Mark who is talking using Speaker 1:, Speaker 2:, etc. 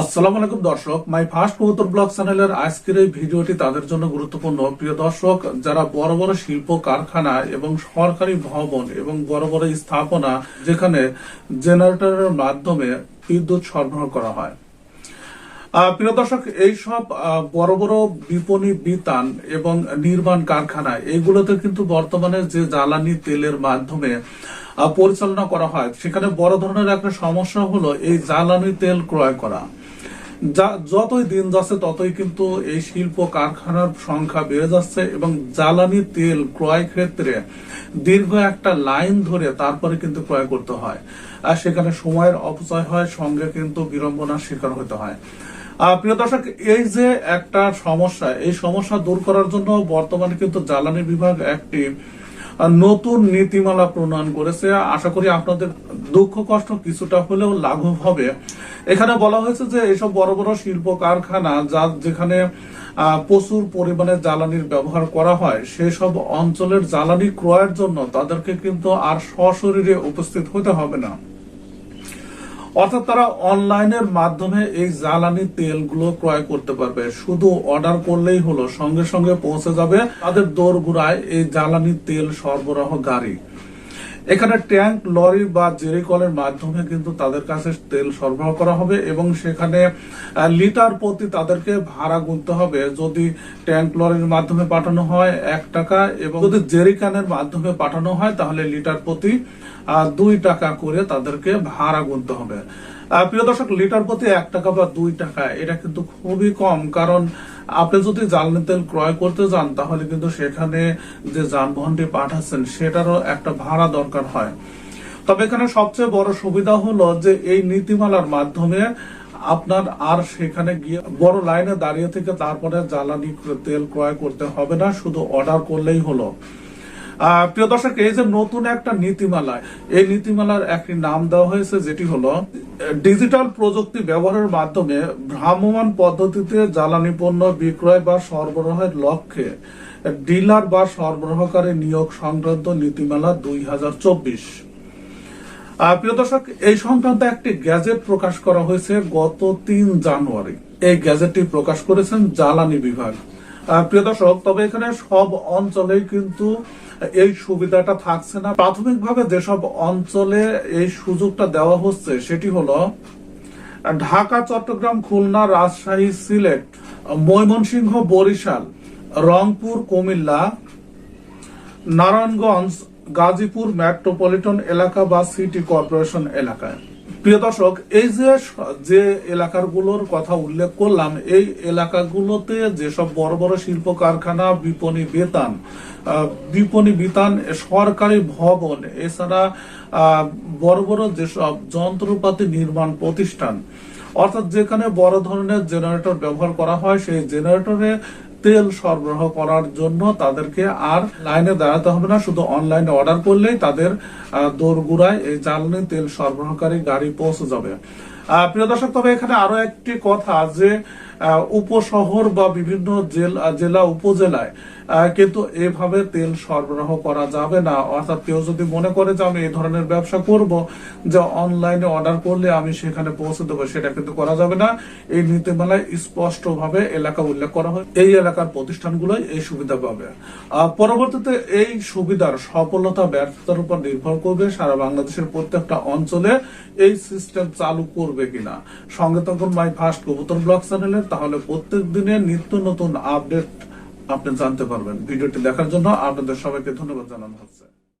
Speaker 1: আসসালামু আলাইকুম দর্শক, মাই ফার্স্ট কবুতর ব্লগ চ্যানেলের আজকের এই ভিডিওটি তাদের জন্য গুরুত্বপূর্ণ। প্রিয় দর্শক, যারা বড় বড় শিল্প কারখানা এবং সরকারি ভবন এবং বড় বড় স্থাপনা যেখানে জেনারেটরের মাধ্যমে বিদ্যুৎ সরবরাহ করা হয়। প্রিয় দর্শক, এইসব বড় বড় বিপণী, বিতান এবং নির্মাণ কারখানা, এগুলোতে কিন্তু বর্তমানে যে জ্বালানি তেলের মাধ্যমে পরিচালনা করা হয়, সেখানে বড় ধরনের একটা সমস্যা হলো এই জ্বালানি তেল ক্রয় করা। যতই দিন যাচ্ছে, ততই কিন্তু এই শিল্প কারখানার সংখ্যা বেড়ে যাচ্ছে এবং জ্বালানি তেল ক্রয় ক্ষেত্রে দীর্ঘ একটা লাইন ধরে তারপরে কিন্তু ক্রয় করতে হয়। আর সেখানে সময়ের অপচয় হয়, সঙ্গে কিন্তু বিড়ম্বনার শিকার হতে হয়। প্রিয় দর্শক, এই যে একটা সমস্যা, এই সমস্যা দূর করার জন্য বর্তমানে কিন্তু জ্বালানি বিভাগ একটি নতুন নীতিমালা প্রণয়ন করেছে। আশা করি আপনাদের দুঃখ, কষ্ট কিছুটা হলেও লাঘব হবে। এখানে বলা হয়েছে যে এসব বড় বড় শিল্প কারখানা, যা যেখানে প্রচুর পরিমাণে জ্বালানির ব্যবহার করা হয়, সেসব অঞ্চলের জ্বালানি ক্রয়ের জন্য তাদেরকে কিন্তু আর সশরীরে উপস্থিত হতে হবে না। অর্থাৎ তারা অনলাইনের মাধ্যমে এই জ্বালানি তেলগুলো ক্রয় করতে পারবে। শুধু অর্ডার করলেই হলো, সঙ্গে সঙ্গে পৌঁছে যাবে তাদের দোরগোড়ায় এই জ্বালানি তেল সরবরাহ গাড়ি। এখানে ট্যাঙ্ক, লরি বা জেরিকলের মাধ্যমে কিন্তু তাদের কাছে তেল সরবরাহ করা হবে এবং সেখানে লিটার প্রতি তাদেরকে ভাড়া গুনতে হবে যদি ট্যাঙ্ক, লরির মাধ্যমে পাঠানো হয় এক টাকা এবং যদি জেরিকানের মাধ্যমে পাঠানো হয় তাহলে লিটার প্রতি দুই টাকা করে তাদেরকে ভাড়া গুনতে হবে। প্রিয় দর্শক, লিটার প্রতি এক টাকা বা দুই টাকা, এটা কিন্তু খুবই কম কারণ আপনি যদি জ্বালানি তেল ক্রয় করতে যান, তাহলে কিন্তু সেখানে যে যানবাহনটি পাঠাচ্ছেন, সেটারও একটা ভাড়া দরকার হয়। তবে এখানে সবচেয়ে বড় সুবিধা হলো যে এই নীতিমালার মাধ্যমে আপনার আর সেখানে গিয়ে বড় লাইনে দাঁড়িয়ে থেকে তারপরে জ্বালানি তেল ক্রয় করতে হবে না, শুধু অর্ডার করলেই হলো। প্রিয় দর্শক, এই যে নতুন একটা নীতিমালা, এই নীতিমালার একটি নাম দেওয়া হয়েছে, যেটি হলো ডিজিটাল প্রযুক্তি ব্যবহারের মাধ্যমে ভ্রাম্যমান পদ্ধতিতে জ্বালানি পণ্য বিক্রয় বা সরবরাহের লক্ষ্যে ডিলার বা সরবরাহকারী নিয়োগ সংক্রান্ত নীতিমালা দুই হাজার চব্বিশ। প্রিয় দর্শক, এই সংক্রান্ত একটি গ্যাজেট প্রকাশ করা হয়েছে গত তিন জানুয়ারি। এই গ্যাজেটটি প্রকাশ করেছেন জ্বালানি বিভাগ। প্রিয় দর্শক, তবে এখানে সব অঞ্চলেই কিন্তু এই সুবিধাটা থাকছে না। প্রাথমিকভাবে যেসব অঞ্চলে এই সুযোগটা দেওয়া হচ্ছে, সেটি হলো ঢাকা, চট্টগ্রাম, খুলনা, রাজশাহী, সিলেট, ময়মনসিংহ, বরিশাল, রংপুর, কুমিল্লা, নারায়ণগঞ্জ, গাজীপুর, মেট্রোপলিটন এলাকা বা সিটি কর্পোরেশন এলাকায়। প্রিয় দর্শক, এই যে যে এলাকাগুলোর কথা উল্লেখ করলাম, এই এলাকাগুলোতে যেসব বড় বড় শিল্প কারখানা বিপণী, বেতান বিপণী, বিতান, সরকারি ভবন, এছাড়া বড় বড় যেসব যন্ত্রপাতি নির্মাণ প্রতিষ্ঠান, অর্থাৎ যেখানে বড় ধরনের জেনারেটর ব্যবহার করা হয়, সেই জেনারেটরে তেল সরবরাহ করার জন্য তাদেরকে আর লাইনে দাঁড়াতে হবে না। শুধু অনলাইনে অর্ডার করলেই তাদের দোরগুড়ায় এই জ্বালানি তেল সরবরাহকারী গাড়ি পৌঁছে যাবে। প্রিয় দর্শক, তবে এখানে আরও একটি কথা যে উপশহর বা বিভিন্ন জেলা জেলা, উপজেলায় কিন্তু এভাবে তেল সরবরাহ করা যাবে না। অর্থাৎ কেউ যদি মনে করে যে আমি এই ধরনের ব্যবসা করব, যে অনলাইনে অর্ডার করলে আমি সেখানে পৌঁছে দেবো, সেটা কিন্তু করা যাবে না। এই নীতিমালায় স্পষ্ট ভাবে এলাকা উল্লেখ করা হয়। এই এলাকার প্রতিষ্ঠানগুলোই এই সুবিধা পাবে। পরবর্তীতে এই সুবিধার সফলতা ব্যর্থতার উপর নির্ভর করবে সারা বাংলাদেশের প্রত্যেকটা অঞ্চলে এই সিস্টেম চালু করবে কিনা। সঙ্গে তখন মাই ফার্স্ট কবুতর ব্লগ চ্যানেলের তাহলে প্রত্যেক দিনে নিত্য নতুন আপডেট আপনি জানতে পারবেন। ভিডিওটি দেখার জন্য আপনাদের সবাইকে ধন্যবাদ জানানো হচ্ছে।